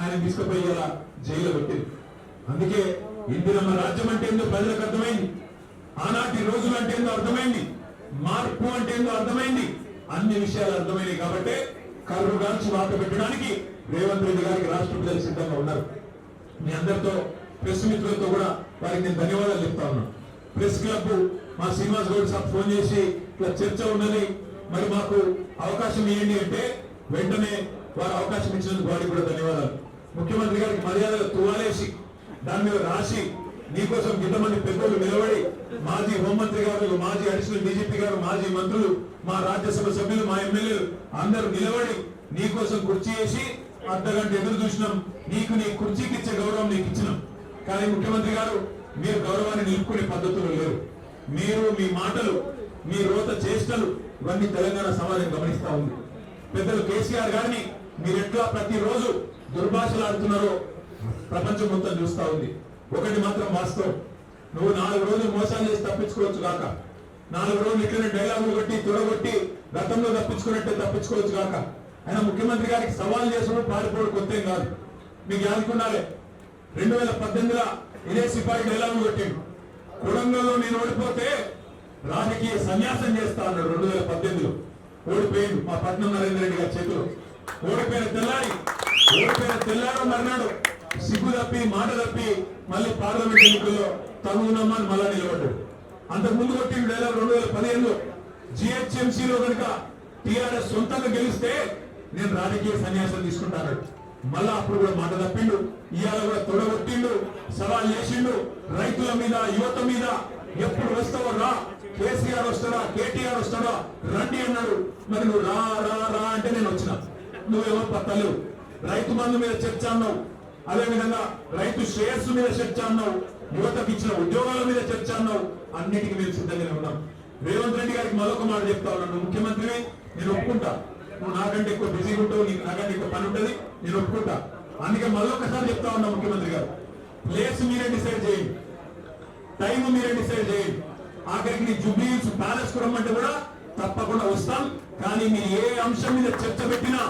ఆయన తీసుకుపోయి ఇలా జైల్లో పెట్టింది. అందుకే ఇందిరమ్మ రాజ్యం అంటే ఏందో ప్రజలకు అర్థమైంది. ఆనాటి రోజులు అంటే ఏందో అర్థమైంది. మార్పు అంటే ఏందో అర్థమైంది. అన్ని విషయాలు అర్థమైనాయి కాబట్టి కర్రు గాల్చి వాత పెట్టడానికి రేవంత్ రెడ్డి గారికి రాష్ట్ర ప్రజలు సిద్ధంగా ఉన్నారు. మీ అందరితో ప్రెస్ మిత్రులతో కూడా వారికి నేను ధన్యవాదాలు చెప్తా ఉన్నాను ప్రెస్ క్లబ్ మా శ్రీనివాస్ గౌడ్ సార్ ఫోన్ చేసి ఇట్లా చర్చ ఉన్నది. మరి మాకు అవకాశం ఇవ్వండి అంటే వెంటనే వారు అవకాశం ఇచ్చినందుకు వారికి కూడా ధన్యవాదాలు. ముఖ్యమంత్రి గారికి మర్యాదగా తువాలేసి దాని మీద రాసి నీకోసం ఇంతమంది పెద్దలు నిలబడి మాజీ హోంమంత్రి గారు మాజీ అడిషనల్ డీజీపీ గారు మాజీ మంత్రులు మా రాజ్యసభ సభ్యులు మా ఎమ్మెల్యేలు అందరూ నిలబడి నీకోసం కుర్చీ వేసి అర్ధగంట ఎదురు చూసినాం. నీకు నీ కుర్చీకి ఇచ్చే గౌరవం నీకు ఇచ్చినాం. కానీ ముఖ్యమంత్రి గారు మీరు గౌరవాన్ని నిలుపుకునే పద్ధతులు లేరు. మీరు మీ మాటలు మీ రోత చేష్టలు ఇవన్నీ తెలంగాణ సమాజం గమనిస్తా ఉంది. పెద్దలు కేసీఆర్ గారిని మీరు ఎట్లా ప్రతిరోజు దుర్భాషలు ఆడుతున్నారో ప్రపంచం మొత్తం చూస్తా ఉంది. ఒకటి మాత్రం వాస్తవం. నువ్వు నాలుగు రోజులు మోసాలు చేసి తప్పించుకోవచ్చు కాక. నాలుగు రోజులు ఇట్లనే డైలాగులు కొట్టి తుడగొట్టి గతంలో తప్పించుకున్నట్టే తప్పించుకోవచ్చు కాక. ఆయన ముఖ్యమంత్రి గారికి సవాల్ చేసుకుని పారిపోవడం కొత్త కాదు. మీకు యాదుకున్నాలే రెండు వేల పద్దెనిమిదిలో ఇదే సిపాయి డైలాగులు కొట్టిండు. కొడంగల్లో నేను ఓడిపోతే రాజకీయ సన్యాసం చేస్తా అన్నాడు రెండు వేల పద్దెనిమిదిలో. ఓడిపోయిండు మా పట్నం నరేంద్ర రెడ్డి గారి చేతిలో. ఓడిపోయిన తెల్లారి ఓడిపోయిన తెల్లారో మర్నాడు. సిగ్గు తప్పి మాట తప్పి మళ్ళీ పార్లమెంట్ ఎన్నికల్లో తగునమ్మని మళ్ళా నిలబడ్డాడు. అంతకు ముందు కొట్టి డైలాగ్ రెండు వేల పదిహేనులో జిహెచ్ఎంసీలో కనుక టీఆర్ఎస్ సొంతంగా గెలిస్తే నేను రాజకీయ సన్యాసం తీసుకుంటాను. మళ్ళా అప్పుడు కూడా మాట తప్పిండు ఇవాళ కూడా తొడగొట్టిండు సవాల్ చేసిండు రైతుల మీద యువత మీద ఎప్పుడు వస్తావో రా కేసీఆర్ వస్తాడా కేటీఆర్ వస్తాడా రండి అన్నాడు. మరి నువ్వు రా రా రా అంటే నేను వచ్చినా. నువ్వేమో పత్తలేవు రైతు బంధు మీద చర్చ అన్నావు. అదే విధంగా రైతు శ్రేయస్సు మీద చర్చ అన్నావు. యువతకు ఇచ్చిన ఉద్యోగాల మీద చర్చ అన్నావు. అన్నిటికీ మేము సిద్ధంగానే ఉన్నాం. రేవంత్ రెడ్డి గారికి మరొక మాట చెప్తా ఉన్నాను. ముఖ్యమంత్రి నేను ఒప్పుకుంటా. నువ్వు నాకంటే ఎక్కువ బిజీగా ఉంటావు నీకు నాకంటే ఎక్కువ పని ఉంటుంది నేను ఒప్పుకుంటా. అందుకే మరొకసారి చెప్తా ఉన్నా ముఖ్యమంత్రి గారు. ప్లేస్ మీరే డిసైడ్ చేయండి. టైం మీరే డిసైడ్ చేయండి. ఆఖరికి నీ జుబ్లీస్ ప్యాలెస్ కూడా రమ్మంటే కూడా తప్పకుండా వస్తాం. కానీ మీరు ఏ అంశం మీద చర్చ పెట్టినా